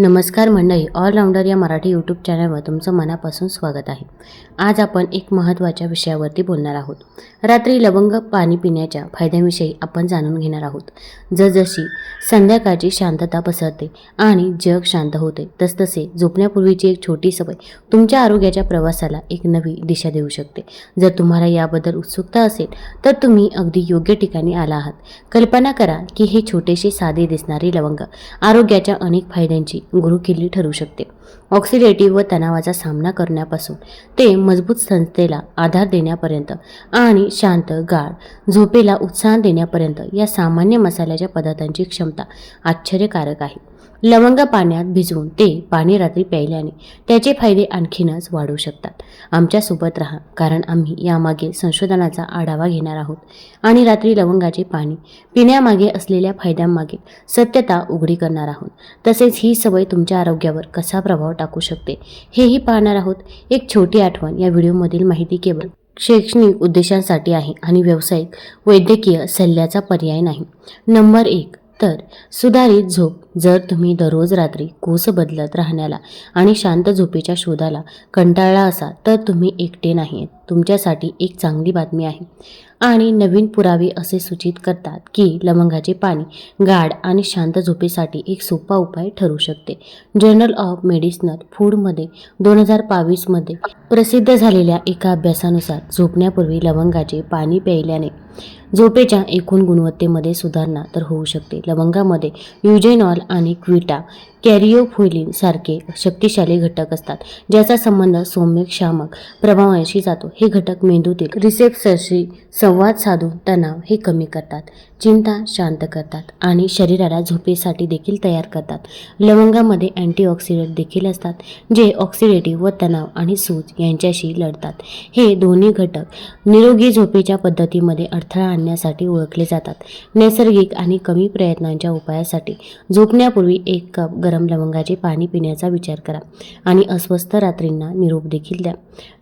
नमस्कार मंडळी ऑलराऊंडर या मराठी यूट्यूब चॅनलवर तुमचं मनापासून स्वागत आहे. आज आपण एक महत्त्वाच्या विषयावरती बोलणार आहोत. रात्री लवंग पाणी पिण्याच्या फायद्यांविषयी आपण जाणून घेणार आहोत. जसजशी संध्याकाळची शांतता पसरते आणि जग शांत होते तसतसे झोपण्यापूर्वीची एक छोटी सवय तुमच्या आरोग्याच्या प्रवासाला एक नवी दिशा देऊ शकते. जर तुम्हाला याबद्दल उत्सुकता असेल तर तुम्ही अगदी योग्य ठिकाणी आला आहात. कल्पना करा की हे छोटेसे साधे दिसणारे लवंग आरोग्याच्या अनेक फायद्यांची गुरुकिल्ली ठरू शकते. ऑक्सिडेटिव्ह व तणावाचा सामना करण्यापासून ते मजबूत संस्थेला आधार देण्यापर्यंत आणि शांत गाढ झोपेला उत्साह देण्यापर्यंत या सामान्य मसाल्याच्या पदार्थांची क्षमता आश्चर्यकारक आहे. लवंग पाण्यात भिजवून ते पाणी रात्री प्यायल्याने त्याचे फायदे आणखीनच वाढू शकतात. आमच्यासोबत राहा कारण आम्ही यामागे संशोधनाचा आढावा घेणार आहोत आणि रात्री लवंगाचे पाणी पिण्यामागे असलेल्या फायद्यांमागे सत्यता उघडी करणार आहोत. तसेच ही सवय तुमच्या आरोग्यावर कसा प्रभाव टाकू शकते. हेही पाहणार आहोत. एक छोटी आठवण. या व्हिडिओमधील माहिती केवळ शैक्षणिक उद्देशांसाठी आहे आणि व्यावसायिक वैद्यकीय सल्ल्याचा पर्याय नाही. नंबर एक. तर सुधारित झोप. जर तुम्ही दररोज रात्री कोस बदलत राहण्याला आणि शांत झोपेच्या शोधाला कंटाळला असाल तर तुम्ही एकटे नाही तुमच्यासाठी एक चांगली बातमी आहे. आणि नवीन पुरावे असे सूचित करतात की लवंगाचे पाणी गाढ आणि शांत झोपेसाठी एक सोपा उपाय ठरू शकते. जर्नल ऑफ मेडिसिनल फूडमध्ये दोन हजार बावीसमध्ये प्रसिद्ध झालेल्या एका अभ्यासानुसार झोपण्यापूर्वी लवंगाचे पाणी प्यायल्याने झोपेच्या एकूण गुणवत्तेमध्ये सुधारणा तर होऊ शकते. लवंगामध्ये युजेनॉल आणि क्विटा. कॅरिओफोलिन सारखे शक्तिशाली घटक असतात ज्याचा संबंध सौम्यक शामक प्रभावांशी जातो. हे घटक मेंदूतील रिसेप्टर्सशी संवाद साधून तणाव हे कमी करतात चिंता शांत करतात आणि शरीराला झोपेसाठी देखील तयार करतात. लवंगामध्ये अँटीऑक्सिडंट देखील असतात जे ऑक्सिडेटिव्ह व तणाव आणि सूज यांच्याशी लढतात. हे दोन्ही घटक निरोगी झोपेच्या पद्धतीमध्ये अडथळा आणण्यासाठी ओळखले जातात. नैसर्गिक आणि कमी प्रयत्नांच्या उपायासाठी झोपण्यापूर्वी एक कप गरम लवंगाचे पाणी पिण्याचा विचार करा आणि अस्वस्थ रात्रींना निरोप देखील द्या.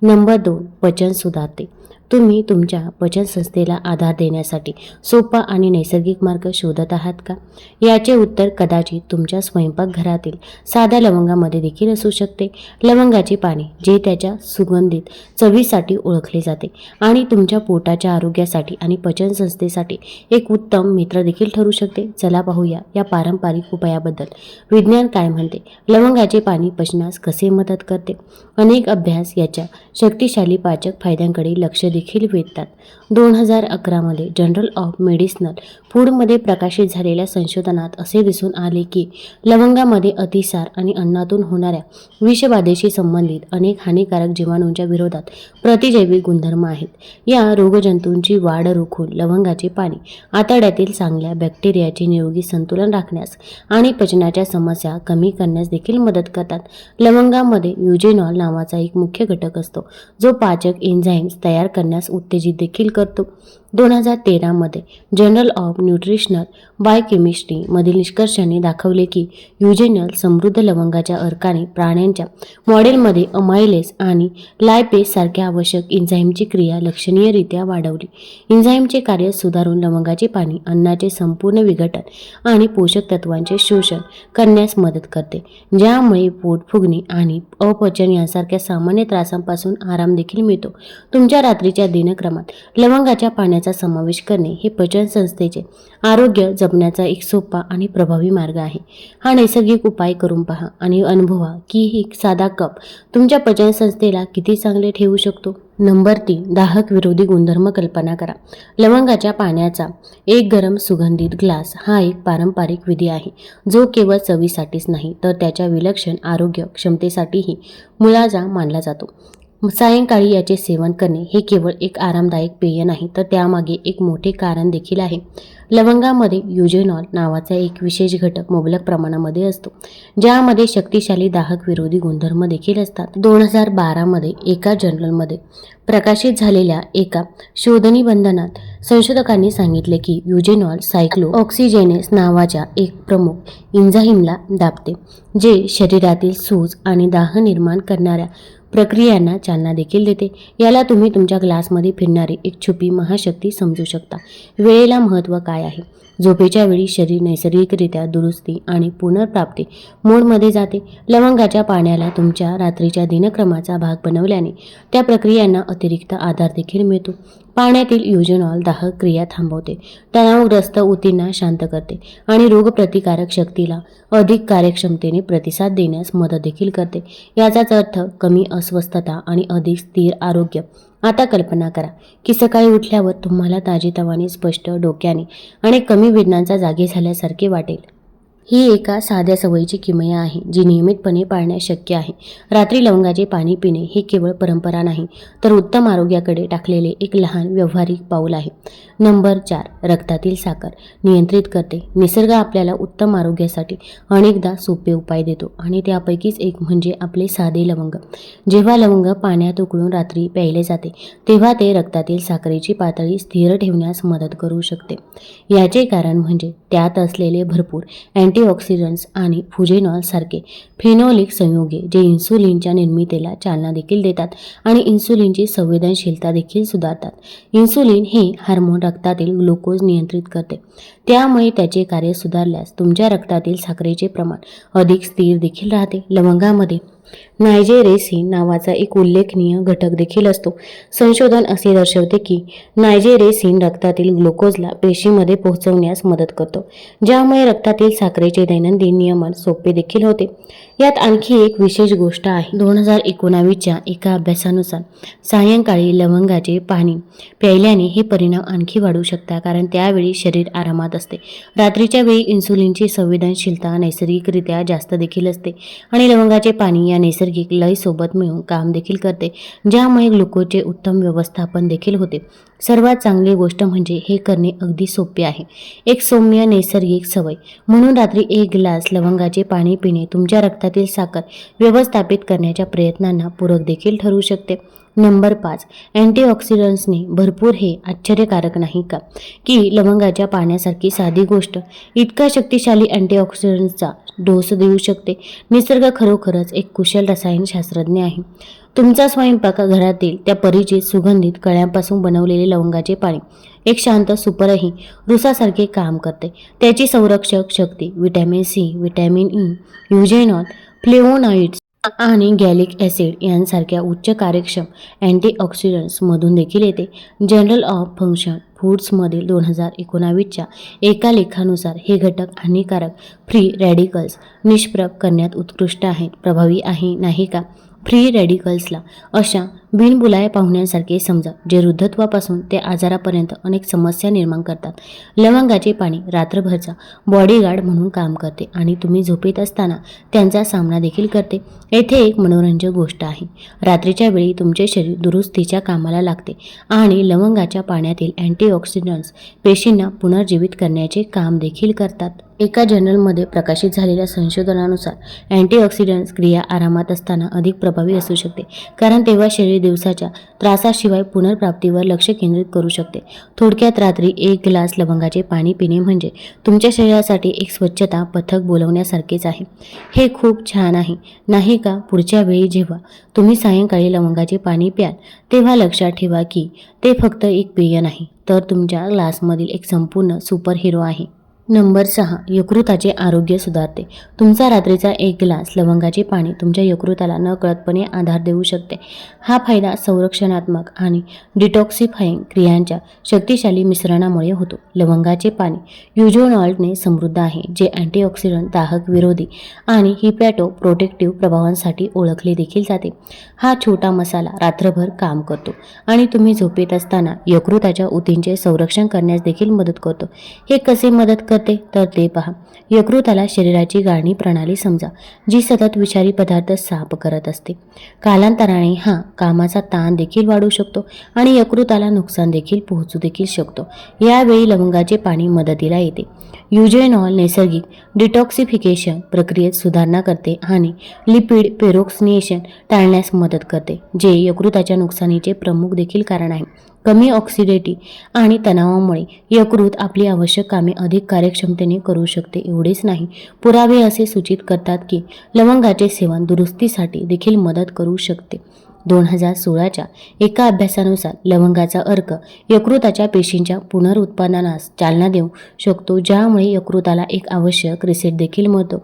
नंबर दोन पचन सुधारते. तुम्ही तुमच्या पचनसंस्थेला आधार देण्यासाठी सोपा आणि नैसर्गिक मार्ग शोधत आहात का? याचे उत्तर कदाचित तुमच्या स्वयंपाकघरातील साध्या लवंगामध्ये देखील असू शकते. लवंगाचे पाणी जे त्याच्या सुगंधित चवीसाठी ओळखले जाते आणि तुमच्या पोटाच्या आरोग्यासाठी आणि पचनसंस्थेसाठी एक उत्तम मित्र देखील ठरू शकते. चला पाहूया या पारंपरिक उपायाबद्दल. विज्ञान काय म्हणते? लवंगाचे पाणी पचनास कसे मदत करते? अनेक अभ्यास याच्या शक्तिशाली पाचक फायद्यांकडे लक्ष देखील वेधतात दोन हजार अकरामध्ये जनरल ऑफ मेडिसिनल फूडमध्ये प्रकाशित झालेल्या संशोधनात असे दिसून आले की लवंगामध्ये अतिसार आणि अन्नातून होणाऱ्या विषबाधेशी संबंधित अनेक हानिकारक जीवाणूंच्या विरोधात प्रतिजैविक गुणधर्म आहेत. या रोगजंतूंची वाढ रोखून लवंगाचे पाणी आतड्यातील चांगल्या बॅक्टेरियाचे निरोगी संतुलन राखण्यास आणि पचनाच्या समस्या कमी करण्यास देखील मदत करतात. लवंगामध्ये युजेनॉल नावाचा एक मुख्य घटक असतो जो पाचक एन्झाईम्स तयार करण्यास उत्तेजित देखील करतो. दोन हजार तेरामध्ये जर्नल ऑफ न्यूट्रिशनल बायकेमिस्ट्रीमधील निष्कर्षाने दाखवले की युजेनल समृद्ध लवंगाच्या अर्काने प्राण्यांच्या मॉडेलमध्ये अमायलेस आणि लायपेस सारख्या आवश्यक इन्झाईमची क्रिया लक्षणीयरित्या वाढवली. इन्झाईमचे कार्य सुधारून लवंगाचे पाणी अन्नाचे संपूर्ण विघटन आणि पोषक तत्वांचे शोषण करण्यास मदत करते ज्यामुळे पोट फुगणे आणि अपचन यांसारख्या सामान्य त्रासांपासून आराम देखील मिळतो. तुमच्या रात्रीच्या दिनक्रमात लवंगाच्या पाण्याचा समावेश करणे हे पचन संस्थेचे आरोग्य जपण्याचा एक सोपा आणि प्रभावी मार्ग आहे. हा नैसर्गिक उपाय करून पहा आणि अनुभवा की ही साधा कप तुमच्या पचन संस्थेला किती चांगले ठेवू शकतो. नंबर तीन दाहक विरोधी गुणधर्म कल्पना करा. लवंगाच्या पाण्याचा एक गरम सुगंधित ग्लास हा एक पारंपरिक विधी आहे. जो केवळ चवीसाठीच नाही तर त्याच्या विलक्षण आरोग्य क्षमतेसाठीही मुळाजा मानला जातो. सायंकाळी याचे सेवन करणे हे केवळ एक आरामदायक पेय नाही तर त्यामागे एक मोठे कारण देखील आहे. लवंगामध्ये युजेनॉल नावाचा एक विशेष घटक मुबलक प्रमाणामध्ये असतो ज्यामध्ये शक्तिशाली दाहक विरोधी गुणधर्म देखील असतात. दोन हजार बारामध्ये एका जर्नलमध्ये प्रकाशित झालेल्या एका शोधनिबंधनात संशोधकांनी सांगितले की युजेनॉल सायक्लो ऑक्सिजेनेस नावाच्या एक प्रमुख इन्झाईमला दाबते जे शरीरातील सूज आणि दाह निर्माण करणाऱ्या प्रक्रियांना चालना देखील देते. याला तुम्ही तुमच्या ग्लासमध्ये फिरणारी एक छुपी महाशक्ती समजू शकता. वेळेला महत्त्व काय आहे? झोपेच्या वेळी शरीर नैसर्गिकरित्या दुरुस्ती आणि पुनर्प्राप्ती मोडमध्ये जाते. लवंगाच्या पाण्याला तुमच्या रात्रीच्या दिनक्रमाचा भाग बनवल्याने त्या प्रक्रियांना अतिरिक्त आधार देखील मिळतो. पाण्यातील युजनॉल दाहक क्रिया थांबवते. तणावग्रस्त ऊतींना शांत करते आणि रोगप्रतिकारक शक्तीला अधिक कार्यक्षमतेने प्रतिसाद देण्यास मदत देखील करते. याचाच अर्थ कमी अस्वस्थता आणि अधिक स्थिर आरोग्य. आता कल्पना करा की सकाळी उठल्यावर तुम्हाला ताजेतवाने स्पष्ट डोक्याने आणि कमी वेदनांचा जागे झाल्यासारखे वाटेल. ही एका साध्या सवयीची किमया आहे जी नियमितपणे पाळणे शक्य आहे. रात्री लवंगाचे पाणी पिणे ही केवळ परंपरा नाही तर उत्तम आरोग्याकडे टाकलेले एक लहान व्यावहारिक पाऊल आहे. नंबर चार रक्तातील साखर नियंत्रित करते. निसर्ग आपल्याला उत्तम आरोग्यासाठी अनेकदा सोपे उपाय देतो आणि त्यापैकीच एक म्हणजे आपले साधे लवंग. जेव्हा लवंग पाण्यात उकळून रात्री प्यायले जाते तेव्हा ते रक्तातील साखरेची पातळी स्थिर ठेवण्यास मदत करू शकते. याचे कारण म्हणजे त्यात असलेले भरपूर अँटीऑक्सिडंट्स आणि फुजेनॉल सारखे फिनोलिक संयोगे जे इन्सुलिनच्या निर्मितीला चालना देखील देतात आणि इन्सुलिनची संवेदनशीलता देखील सुधारतात. इन्सुलिन हे हार्मोन रक्तातील ग्लुकोज नियंत्रित करते. त्यामुळे त्याचे कार्य सुधारल्यास तुमच्या रक्तातील साखरेचे प्रमाण अधिक स्थिर देखील राहते. लवंगामध्ये नायजेरेसिन नावाचा एक उल्लेखनीय घटक देखील असतो. संशोधन असे दर्शवते की नायजेरेसिन रक्तातील ग्लुकोजला पेशीमध्ये पोहोचवण्यास मदत करतो ज्यामुळे रक्तातील साखरेचे दैनंदिन नियमन सोपे देखील होते. यात आणखी एक विशेष गोष्ट आहे. दोन हजार एकोणावीसच्या एका अभ्यासानुसार सायंकाळी लवंगाचे पाणी प्यायल्याने हे परिणाम आणखी वाढू शकतात कारण त्यावेळी शरीर आरामात असते. रात्रीच्या वेळी इन्सुलिनची संवेदनशीलता नैसर्गिकरित्या जास्त देखील असते आणि लवंगाचे पाणी या नैसर्गिक लयसोबत मिळून काम देखील करते ज्यामुळे ग्लुकोजचे उत्तम व्यवस्थापन देखील होते. सर्वात चांगली गोष्ट म्हणजे हे करणे अगदी सोपे आहे. एक सौम्य नैसर्गिक सवय. म्हणून रात्री एक ग्लास लवंगाचे पाणी पिणे तुमच्या रक्तातील साखर व्यवस्थापित करण्याच्या प्रयत्नांना पूरक देखील ठरू शकते. नंबर पाच. अँटीऑक्सिडंट्सने भरपूर हे आश्चर्यकारक नाही का? की लवंगाच्या पाण्यासारखी साधी गोष्ट इतका शक्तिशाली अँटीऑक्सिडंट्सचा डोस देऊ शकते. निसर्ग खरोखरच एक कुशल रसायनशास्त्रज्ञ आहे. तुमचा स्वयंपाक घरातील त्या परिचित सुगंधित कळ्यांपासून बनवलेले लवंगाचे पाणी एक शांत सुपरही रुसासारखे काम करते. त्याची संरक्षक शक्ती vitamin C vitamin E eugenol flavonoids आणि गॅलिक ॲसिड यांसारख्या उच्च कार्यक्षम अँटीऑक्सिडंट्समधून देखील येते. जनरल ऑफ फंक्शन फूड्समधील दोन हजार एकोणावीसच्या एका लेखानुसार हे घटक हानिकारक फ्री रॅडिकल्स निष्प्रभ करण्यात उत्कृष्ट आहेत. प्रभावी आहे नाही का? फ्री रॅडिकल्सला अशा बिनबुलाया पाहुण्यांसारखे समजा जे वृद्धत्वापासून ते आजारापर्यंत अनेक समस्या निर्माण करतात. लवंगाचे पाणी रात्रभरचा बॉडीगार्ड म्हणून काम करते आणि तुम्ही झोपेत असताना त्यांचा सामना देखील करते. येथे एक मनोरंजक गोष्ट आहे. रात्रीच्या वेळी तुमचे शरीर दुरुस्तीच्या कामाला लागते आणि लवंगाच्या पाण्यातील अँटीऑक्सिडंट्स पेशींना पुनर्जीवित करण्याचे काम देखील करतात. एका जर्नलमध्ये प्रकाशित झालेल्या संशोधनानुसार अँटीऑक्सिडंट्स क्रिया आरामात असताना अधिक प्रभावी असू शकते कारण तेव्हा शरीर दिवसाच्या त्रासाशिवाय पुनर्प्राप्तीवर लक्ष केंद्रित करू शकते. थोडक्यात रात्री एक ग्लास लवंगाचे पाणी पिणे म्हणजे तुमच्या शरीरासाठी एक स्वच्छता पथक बोलवण्यासारखेच आहे. हे खूप छान आहे. नाही का? पुढच्या वेळी जेव्हा तुम्ही सायंकाळी लवंगाचे पाणी प्याल तेव्हा लक्षात ठेवा की ते फक्त एक पेय नाही तर तुमच्या ग्लासमधील एक संपूर्ण सुपर हिरो आहे. नंबर सहा यकृताचे आरोग्य सुधारते. तुमचा रात्रीचा एक ग्लास लवंगाचे पाणी तुमच्या यकृताला नकळतपणे आधार देऊ शकते. हा फायदा संरक्षणात्मक आणि डिटॉक्सिफाईंग क्रियांच्या शक्तिशाली मिश्रणामुळे होतो. लवंगाचे पाणी युजोनॉल्टने समृद्ध आहे जे अँटीऑक्सिडंट दाहक विरोधी आणि हिपॅटो प्रोटेक्टिव्ह प्रभावांसाठी ओळखले देखील जाते. हा छोटा मसाला रात्रभर काम करतो आणि तुम्ही झोपेत असताना यकृताच्या ऊतींचे संरक्षण करण्यास देखील मदत करतो. हे कसे मदत कर करते तर ते पहा. यकृताला शरीराची गाळणी प्रणाली समजा जी सतत विषारी पदार्थ साफ करत असते. कालांतराने हा कामाचा ताण देखील वाढू शकतो आणि यकृताला नुकसान देखील पोहोचू देखील शकतो. यावेळी लवंगाचे पाणी मदतीला येते. युजेनॉल नैसर्गिक डिटॉक्सिफिकेशन प्रक्रियेत सुधारणा करते आणि लिपिड पेरोक्सिनेशन टाळण्यास मदत करते जे यकृताच्या नुकसानीचे प्रमुख देखील कारण आहे. कमी ऑक्सिडेटी आणि तणावामुळे यकृत आपली आवश्यक कामे अधिक कार्यक्षमतेने करू शकते एवढेच नाही. पुरावे असे सूचित करतात की लवंगाचे सेवन दुरुस्तीसाठी देखील मदत करू शकते. दोन हजार सोळाच्या एका अभ्यासानुसार लवंगाचा अर्क यकृताच्या पेशींच्या पुनरुत्पादनास चालना देऊ शकतो ज्यामुळे यकृताला एक आवश्यक रिसेट देखील मिळतो.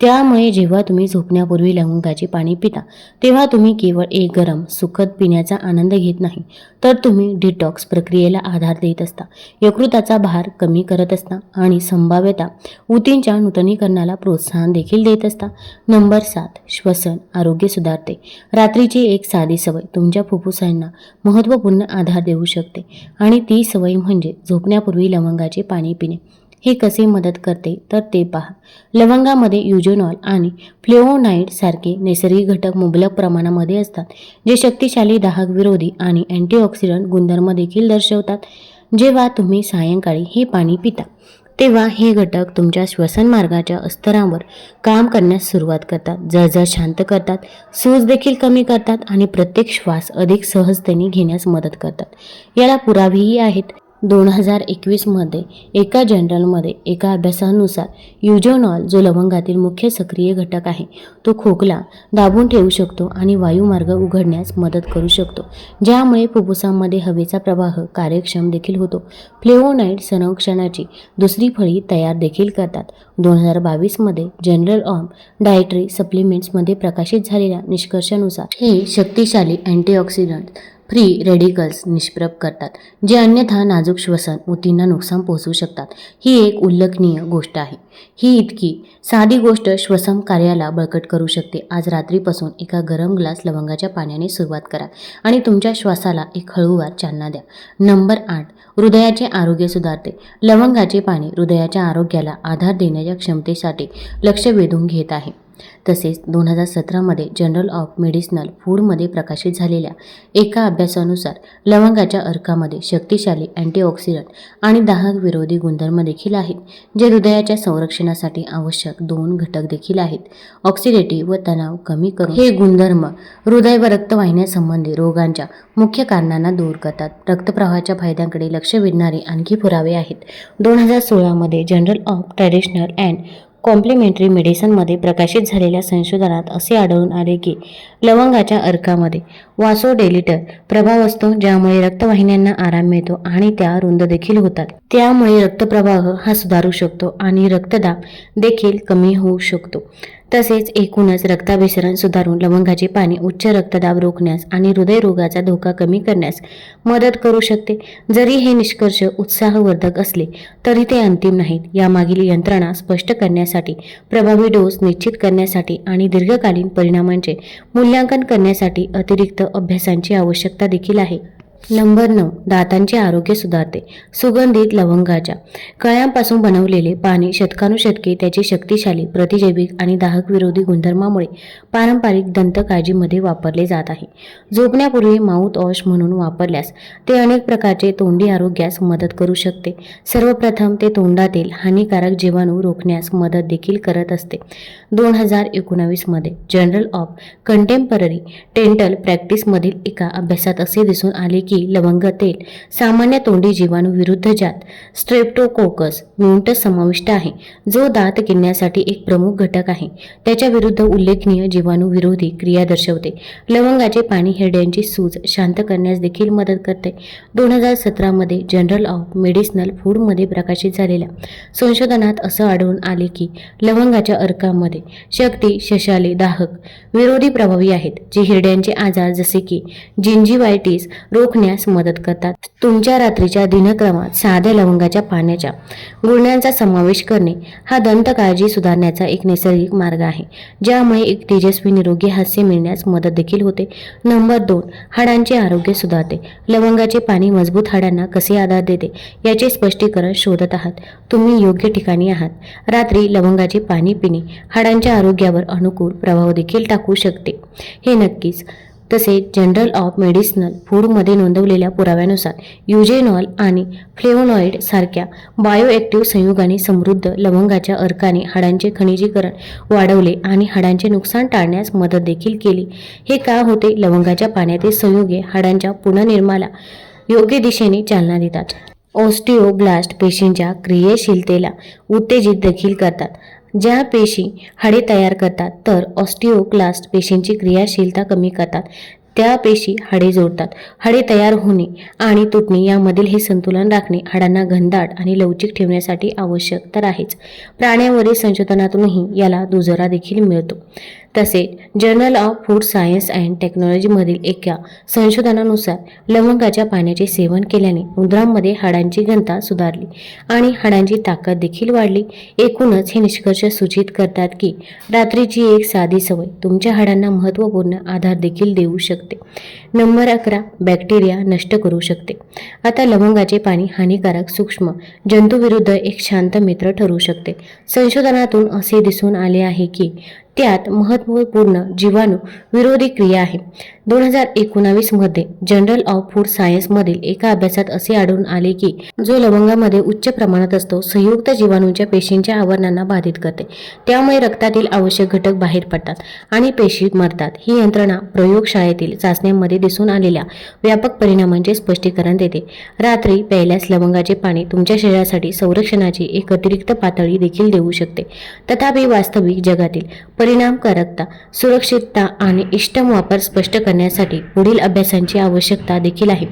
त्यामुळे जेव्हा तुम्ही झोपण्यापूर्वी लवंगाचे पाणी पिता तेव्हा तुम्ही केवळ एक गरम सुखद पिण्याचा आनंद घेत नाही. तर तुम्ही डिटॉक्स प्रक्रियेला आधार देत असता. यकृताचा भार कमी करत असता आणि संभाव्यता ऊतींच्या नूतनीकरणाला प्रोत्साहन देखील देत असता. नंबर सात श्वसन आरोग्य सुधारते. रात्रीची एक साधी सवय तुमच्या फुफ्फुसांना महत्त्वपूर्ण आधार देऊ शकते. आणि ती सवय म्हणजे झोपण्यापूर्वी लवंगाचे पाणी पिणे. हे कसे मदत करते? तर ते पहा. लवंगामध्ये युजोनॉल आणि फ्लेओनाईड सारखे नैसर्गिक घटक मुबलक प्रमाणामध्ये असतात जे शक्तिशाली दाहक विरोधी आणि अँटीऑक्सिडंट गुणधर्म देखील दर्शवतात. जेव्हा तुम्ही सायंकाळी हे पाणी पिता तेव्हा हे घटक तुमच्या श्वसन मार्गाच्या स्तरावर काम करण्यास सुरुवात करतात जळजळ शांत करतात सूज देखील कमी करतात आणि प्रत्येक श्वास अधिक सहजतेने घेण्यास मदत करतात. याला पुरावेही आहेत. दोन हजार एकवीसमध्ये एका जर्नलमध्ये एका अभ्यासानुसार युजोनॉल जो लवंगातील मुख्य सक्रिय घटक आहे तो खोकला दाबून ठेवू शकतो आणि वायुमार्ग उघडण्यास मदत करू शकतो ज्यामुळे फुफ्फुसांमध्ये हवेचा प्रवाह कार्यक्षम देखील होतो. फ्लेवोनाईड संरक्षणाची दुसरी फळी तयार देखील करतात. दोन हजार बावीसमध्ये जनरल ऑफ डायटरी सप्लिमेंट्समध्ये प्रकाशित झालेल्या निष्कर्षानुसार हे शक्तिशाली अँटीऑक्सिडंट फ्री रेडिकल्स निष्प्रभ करतात जे अन्यथा नाजूक श्वसन ऊतींना नुकसान पोहोचवू शकतात. ही एक उल्लेखनीय गोष्ट आहे. ही इतकी साधी गोष्ट श्वसन कार्याला बळकट करू शकते. आज रात्रीपासून एका गरम ग्लास लवंगाच्या पाण्याने सुरुवात करा आणि तुमच्या श्वासाला एक हळूवार चालना द्या. नंबर आठ हृदयाचे आरोग्य सुधारते. लवंगाचे पाणी हृदयाच्या आरोग्याला आधार देण्याच्या क्षमतेसाठी लक्ष वेधून घेत आहे. तसेच दोन हजार सतरामध्ये जर्नल ऑफ मेडिसिनल फूडमध्ये प्रकाशित झालेल्या एका अभ्यासानुसार लवंगाच्या अर्कामध्ये शक्तिशाली अँटीऑक्सिडंट आणि दाहक विरोधी गुणधर्म देखील आहेत जे हृदयाच्या संरक्षणासाठी आवश्यक दोन घटक देखील आहेत ऑक्सिडेटिव्ह व तणाव कमी करून. हे गुणधर्म हृदय व रक्तवाहिन्यासंबंधी रोगांच्या मुख्य कारणांना दूर करतात. रक्तप्रवाहाच्या फायद्यांकडे लक्ष वेधणारे आणखी पुरावे आहेत. दोन हजार सोळामध्ये journal of traditional and complementary मेडिसिनमध्ये प्रकाशित झालेल्या संशोधनात असे आढळून आले की लवंगाच्या अर्कामध्ये वासोडेलिटर प्रभाव असतो ज्यामुळे रक्तवाहिन्यांना आराम मिळतो आणि त्या रुंद देखील होतात. त्यामुळे रक्तप्रवाह हा सुधारू शकतो आणि रक्तदाब देखील कमी होऊ शकतो. तसेच एकूणच रक्ताभिसरण सुधारून लवंगाचे पाणी उच्च रक्तदाब रोखण्यास आणि हृदयरोगाचा धोका कमी करण्यास मदत करू शकते. जरी हे निष्कर्ष उत्साहवर्धक असले तरी ते अंतिम नाहीत. यामागील यंत्रणा स्पष्ट करण्यासाठी प्रभावी डोस निश्चित करण्यासाठी आणि दीर्घकालीन परिणामांचे मूल्यांकन करण्यासाठी अतिरिक्त अभ्यासांची आवश्यकता देखील आहे. नंबर नऊ दातांचे आरोग्य सुधारते. सुगंधित लवंगाच्या कळ्यांपासून बनवलेले पाणी शतकानुशतके त्याची शक्तिशाली प्रतिजैविक आणि दाहक विरोधी गुणधर्मामुळे पारंपरिक दंतकाळजीमध्ये वापरले जात आहे. झोपण्यापूर्वी माउथ वॉश म्हणून वापरल्यास ते अनेक प्रकारचे तोंडी आरोग्यास मदत करू शकते. सर्वप्रथम ते तोंडातील हानिकारक जीवाणू रोखण्यास मदत देखील करत असते. दोन हजार एकोणावीसमध्ये जर्नल ऑफ कंटेम्पररी टेंटल प्रॅक्टिसमधील एका अभ्यासात असे दिसून आले पैकी लवंग तेल सामान्य तोंडी जीवाणू विरुद्ध जात. स्ट्रेप्टोकोकस म्युंट समाविष्ट आहे जो दात किडण्यासाठी एक प्रमुख घटक आहे. त्याच्या विरुद्ध उल्लेखनीय जीवाणू विरोधी क्रिया दर्शवते. लवंगाचे पाणी हिरड्यांची सूज शांत करण्यास देखील मदत करते. दोन हजार सतरामध्ये जनरल ऑफ मेडिसिनल फूडमध्ये प्रकाशित झालेल्या संशोधनात असं आढळून आले की लवंगाच्या अर्कामध्ये शक्ती शशाले दाहक विरोधी प्रभावी आहेत जे हिरड्यांचे आजार जसे की जिंजिवायटीस रोख रोखण्यास मदत करतात. तुमच्या रात्रीच्या दिनक्रमात साध्या लवंगाच्या पाण्याच्या गुळण्यांचा समावेश करणे हा दंत काळजी सुधारण्याचा एक नैसर्गिक मार्ग आहे. ज्यामुळे एक तेजस्वी निरोगी हास्य मिळण्यास मदत देखील होते. नंबर दोन हाडांचे आरोग्य सुधारते. लवंगाचे पाणी मजबूत हाडांना कसे आधार देते याचे स्पष्टीकरण शोधत आहात. तुम्ही योग्य ठिकाणी आहात. रात्री लवंगाचे पाणी पिणे हाडांच्या आरोग्यावर अनुकूल प्रभाव देखील टाकू शकते. हे नक्कीच तसेच जनरल ऑफ मेडिसिनल फूडमध्ये नोंदवलेल्या पुराव्यानुसार युजेनॉल आणि फ्लेवोनॉइड सारख्या बायोॲक्टिव्ह संयुगाने समृद्ध लवंगाच्या अर्काने हाडांचे खनिजीकरण वाढवले आणि हाडांचे नुकसान टाळण्यास मदत देखील केली. हे का होते? लवंगाच्या पाण्यातील संयुगे हाडांच्या पुनर्निर्माला योग्य दिशेने चालना देतात. ऑस्टिओब्लास्ट पेशींच्या क्रियाशीलतेला उत्तेजित देखील करतात. ज्या पेशी हाडे तयार करतात तर ऑस्टिओक्लास्ट पेशींची क्रियाशीलता कमी करतात. त्या पेशी हाडे जोडतात. हाडे तयार होणे आणि तुटणे यामधील हे संतुलन राखणे हाडांना घनदाट आणि लवचिक ठेवण्यासाठी आवश्यक तर आहेच. प्राण्यांवरील संशोधनातूनही याला दुजोरा देखील मिळतो. तसेच journal of food science and टेक्नॉलॉजीमधील एका संशोधनानुसार लवंगाच्या पाण्याचे सेवन केल्याने उंदरांमध्ये हाडांची घनता सुधारली आणि हाडांची ताकद देखील वाढली. एकूणच हे निष्कर्ष सूचित करतात की रात्रीची एक साधी सवय तुमच्या हाडांना महत्त्वपूर्ण आधार देखील देऊ शकते. नंबर अकरा बॅक्टेरिया नष्ट करू शकते. आता लवंगाचे पाणी हानिकारक सूक्ष्म जंतूविरुद्ध एक शांत मित्र ठरू शकते. संशोधनातून असे दिसून आले आहे की त्यात महत्त्वपूर्ण जीवाणू विरोधी क्रिया आहे. दोन हजार एकोणावीसमध्ये जनरल ऑफ फूड सायन्स मधील एका अभ्यासात असे आढळून आले की जो लवंगामध्ये उच्च प्रमाणात असतो संयुक्त जीवाणूंच्या पेशींच्या आवरणांना बाधित करते. त्यामुळे रक्तातील आवश्यक घटक बाहेर पडतात आणि पेशी मरतात. ही यंत्रणा प्रयोगशाळेतील चाचण्यांमध्ये दिसून आलेल्या व्यापक परिणामांचे स्पष्टीकरण देते. रात्री प्यायल्यास लवंगाचे पाणी तुमच्या शरीरासाठी संरक्षणाची एक अतिरिक्त पातळी देखील देऊ शकते. तथापि वास्तविक जगातील परिणामकारकता सुरक्षितता आणि इष्टम वापर स्पष्ट करण्यासाठी पुढील अभ्यासांची आवश्यकता देखील आहे.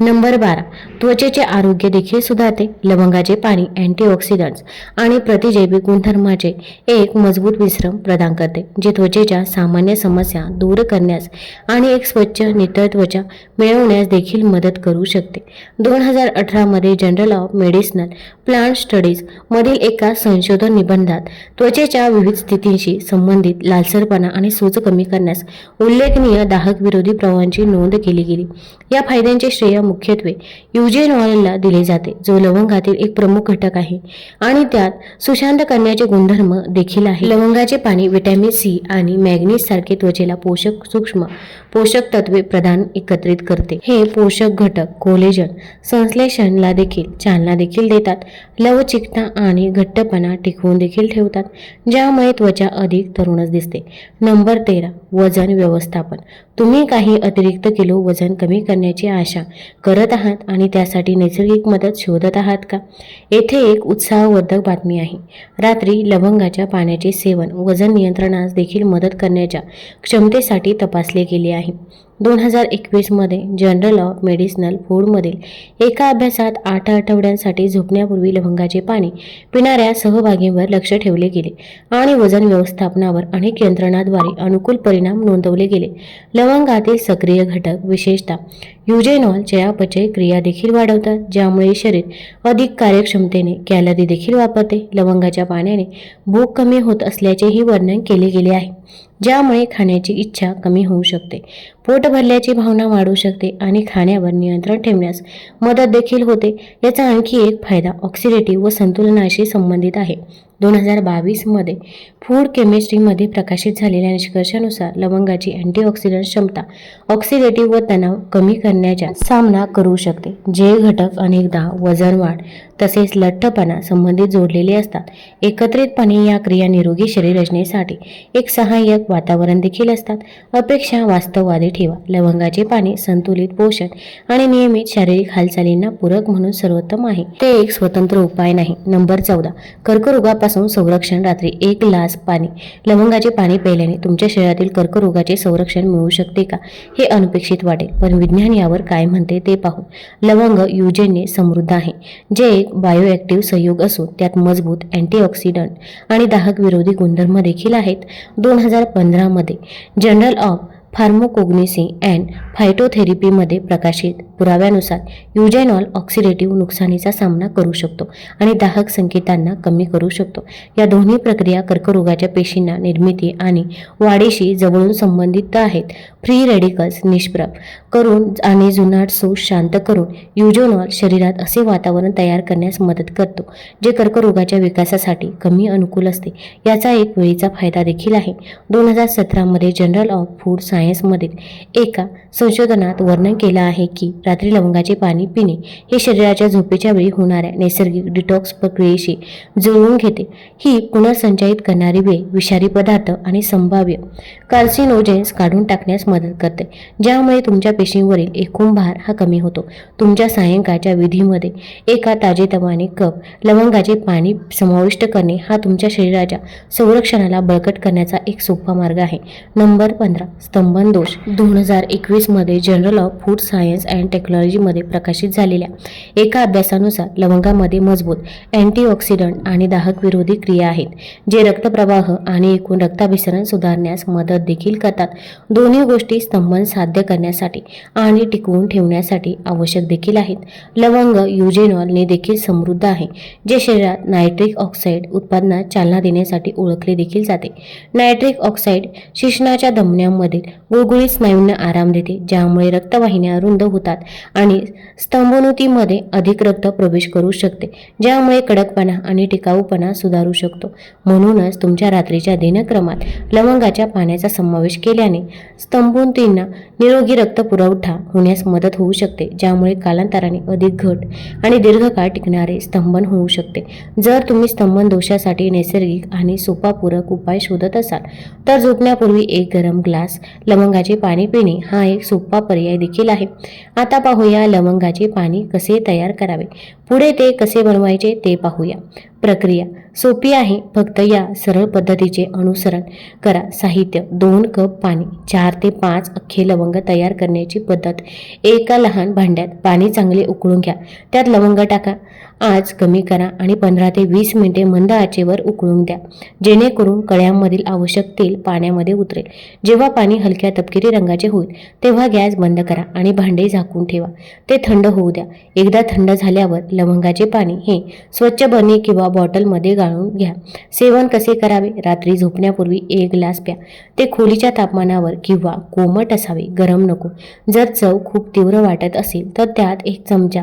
नंबर बारा. त्वचेचे आरोग्य देखील सुधारते. लवंगाचे पाणी अँटीऑक्सिडंट्स आणि प्रतिजैविक गुणधर्माचे एक मजबूत मिश्रण प्रदान करते जे त्वचेच्या सामान्य समस्या दूर करण्यास आणि एक स्वच्छ नितळ त्वचा मिळवण्यास देखील मदत करू शकते. दोन हजार अठरामध्ये journal of medicinal plant studies मधील एका संशोधन निबंधात त्वचेच्या विविध स्थितींशी संबंधित लालसरपणा आणि सूज कमी करण्यास उल्लेखनीय दाहक विरोधी प्रवाहांची नोंद केली गेली. या फायद्यांचे श्रेय मुख्यत्वे युजेनॉलला दिले जाते जो लवंगातील एक प्रमुख घटक आहे. आणि त्यात सुशांत करण्याचे गुणधर्म देखील आहे लवंगाचे पाणी व्हिटॅमिन सी आणि मॅग्नीज सारखे त्वचेला पोषक सूक्ष्म पोषक तत्वे प्रदान एकत्रित करते. हे पोषक घटक कोलेजन संश्लेषणला देखील चालना देखील देतात लवचिकता आणि घट्टपणा टिकवून देखील ठेवतात ज्यामुळे त्वचा अधिक तरुणच दिसते. नंबर तेरा वजन व्यवस्थापन. तुम्ही काही अतिरिक्त किलो वजन कमी करण्याची आशा करत आहात आणि त्यासाठी नैसर्गिक मदत शोधत आहात का? येथे एक उत्साहवर्धक बातमी आहे. रात्री लवंगाच्या पाण्याचे सेवन वजन नियंत्रणास देखील मदत करण्याच्या क्षमतेसाठी तपासले गेले आहे. दोन हजार एकवीसमध्ये जनरल ऑफ मेडिसिनल फूडमधील एका अभ्यासात आठ आठवड्यांसाठी झोपण्यापूर्वी लवंगाचे पाणी पिणाऱ्या सहभागींवर लक्ष ठेवले गेले आणि वजन व्यवस्थापनावर अनेक यंत्रणाद्वारे अनुकूल परिणाम नोंदवले गेले. लवंगातील सक्रिय घटक विशेषतः युजेनॉल चयापचय क्रिया देखील वाढवतात ज्यामुळे शरीर अधिक कार्यक्षमतेने कॅलरी देखील वापरते. लवंगाच्या पाण्याने भूक कमी होत असल्याचेही वर्णन केले गेले आहे ज्यामुळे खाण्याची इच्छा कमी होऊ शकते पोट भरल्याची भावना वाढू शकते आणि खाण्यावर नियंत्रण ठेवण्यास मदत देखील होते. याचा आणखी एक फायदा ऑक्सिडेटिव्ह व संतुलनाशी संबंधित आहे. दोन हजार बावीसमध्ये फूड केमिस्ट्रीमध्ये प्रकाशित झालेल्या निष्कर्षानुसार लवंगाची अँटीऑक्सिडंट क्षमता ऑक्सिडेटिव्ह व तणाव कमी करण्याचा सामना करू शकते. जे घटक अनेकदा वजन वाढ तसेच लठ्ठपणा संबंधित जोडलेले असतात. एकत्रितपणे या क्रिया निरोगी शरीर रचनेसाठी एक सहाय्यक वातावरण देखील असतात. अपेक्षा वास्तववादी ठेवा. लवंगाचे पाणी संतुलित पोषण आणि नियमित शारीरिक हालचालींना पूरक म्हणून सर्वोत्तम आहे. ते एक स्वतंत्र उपाय नाही. नंबर चौदा. कर्करोगापासून संरक्षण रात्री एक ग्लास पाणी लवंगाचे पाणी प्यायल्याने तुमच्या शरीरातील कर्करोगाचे संरक्षण मिळू शकते का? हे अनपेक्षित वाटेल. पण विज्ञान यावर काय म्हणते ते पाहू. लवंग युजेनने समृद्ध आहे. जे एक बायोॲक्टिव्ह संयोग असून त्यात मजबूत अँटीऑक्सिडंट आणि दाहक विरोधी गुणधर्म देखील आहेत. दोन हजार पंधरामध्ये जनरल ऑफ फार्मोकोग्नेसी अँड फायटोथेरपीमध्ये प्रकाशित पुराव्यानुसार युजेनॉल ऑक्सिडेटिव्ह नुकसानीचा सामना करू शकतो आणि दाहक संकेतांना कमी करू शकतो. या दोन्ही प्रक्रिया कर्करोगाच्या पेशींना निर्मिती आणि वाढीशी जवळून संबंधित आहेत. फ्री रेडिकल्स निष्प्रभ करून आणि जुनाट सूज शांत करून युजेनॉल शरीरात असे वातावरण तयार करण्यास मदत करतो जे कर्करोगाच्या विकासासाठी कमी अनुकूल असते. याचा एक वेळीचा फायदा देखील आहे. दोन हजार सतरामध्ये जनरल ऑफ फूड सायन्स सायन्समधील एका संशोधनात वर्णन केलं आहे की रात्री लवंगाचे पाणी पिणे हे शरीराच्या झोपेच्या वेळी होणाऱ्या नैसर्गिक डिटॉक्स प्रक्रियेशी जुळवून घेते. ही पुनर्संचयित करणारी वेळ विषारी पदार्थ आणि संभाव्य कार्सिनोजेन्स काढून टाकण्यास मदत करते. ज्यामुळे तुमच्या पेशींवरील एकूण भार हा कमी होतो. तुमच्या सायंकाळच्या विधीमध्ये एका ताजेतवाने कप लवंगाचे पाणी समाविष्ट करणे हा तुमच्या शरीराच्या संरक्षणाला बळकट करण्याचा एक सोपा मार्ग आहे. नंबर पंधरा स्तंभ स्तंभन दोष दोन हजार एकवीसमध्ये journal of food science and टेक्नॉलॉजीमध्ये प्रकाशित झालेल्या एका अभ्यासानुसार लवंगामध्ये मजबूत अँटीऑक्सिडंट आणि दाहक विरोधी क्रिया आहेत जे रक्तप्रवाह आणि एकूण रक्ताभिसरण सुधारण्यास मदत देखील करतात. दोन्ही गोष्टी स्तंभन साध्य करण्यासाठी आणि टिकवून ठेवण्यासाठी आवश्यक देखील आहेत. लवंग युजेनॉलने देखील समृद्ध आहे जे शरीरात नायट्रिक ऑक्साईड उत्पादनात चालना देण्यासाठी ओळखले देखील जाते. नायट्रिक ऑक्साईड शिश्नाच्या धमन्यांमधील गुळगुळीत स्नायूंना आराम देते ज्यामुळे रक्तवाहिन्या रुंद होतात आणि स्तंभोनुतीमध्ये अधिक रक्त प्रवेश करू शकते ज्यामुळे कडकपणा आणि टिकाऊपणा सुधारू शकतो. म्हणूनच तुमच्या रात्रीच्या दिनक्रमात लवंगाच्या पाण्याचा समावेश केल्याने स्तंभोनुतींना निरोगी रक्त पुरवठा होण्यास मदत होऊ शकते ज्यामुळे कालांतराने अधिक घट आणि दीर्घकाळ टिकणारे स्तंभन होऊ शकते. जर तुम्ही स्तंभन दोषासाठी नैसर्गिक आणि सोपापूरक उपाय शोधत असाल तर झोपण्यापूर्वी एक गरम ग्लास लवंगाचे पाणी पिणे हा एक सोपा पर्याय देखील आहे. आता पाहूया लवंगाचे पाणी कसे तयार करावे. पुढे ते कसे बनवायचे ते पाहूया. प्रक्रिया. सोपी आहे. फक्त या सरळ पद्धतीचे अनुसरण करा. साहित्य. दोन कप पाणी. चार ते पाच अख्खे लवंग तयार करण्याची पद्धत. एका लहान भांड्यात पाणी चांगले उकळून घ्या. त्यात लवंग टाका. आज कमी करा आणि पंधरा ते वीस मिनिटे मंद आचेवर उकळून द्या. जेणेकरून कळ्यांमधील आवश्यक तेल पाण्यामध्ये उतरेल. जेव्हा पाणी हलक्या तपकिरी रंगाचे होईल तेव्हा गॅस बंद करा आणि भांडे झाकून ठेवा. ते थंड होऊ द्या. एकदा थंड झाल्यावर लवंगाचे पाणी हे स्वच्छ बरणी किंवा बॉटलमध्ये गाळून घ्या. सेवन कसे करावे? रात्री झोपण्यापूर्वी एक ग्लास प्या. ते खोलीच्या तापमानावर किंवा कोमट असावे. गरम नको. जर चव खूप तीव्र वाटत असेल तर त्यात एक चमचा.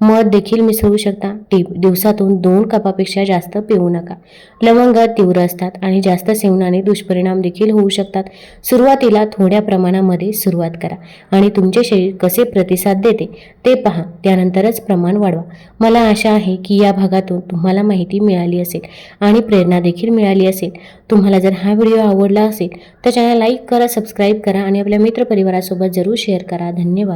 मध देखील मिसळू शकता. टीप दिवसातून दोन कपापेक्षा जास्त पिऊ नका. लवंग तीव्र असतात आणि जास्त सेवनाने दुष्परिणाम देखील होऊ शकतात. सुरुवातीला थोड्या प्रमाणामध्ये सुरुवात करा आणि तुमचे शरीर कसे प्रतिसाद देते ते पहा त्यानंतरच प्रमाण वाढवा. मला आशा आहे की या भागातून तुम्हाला माहिती मिळाली असेल आणि प्रेरणा देखील मिळाली असेल. तुम्हाला जर हा व्हिडिओ आवडला असेल तर चॅनल लाईक करा सबस्क्राईब करा आणि आपल्या मित्रपरिवारासोबत जरूर शेअर करा. धन्यवाद.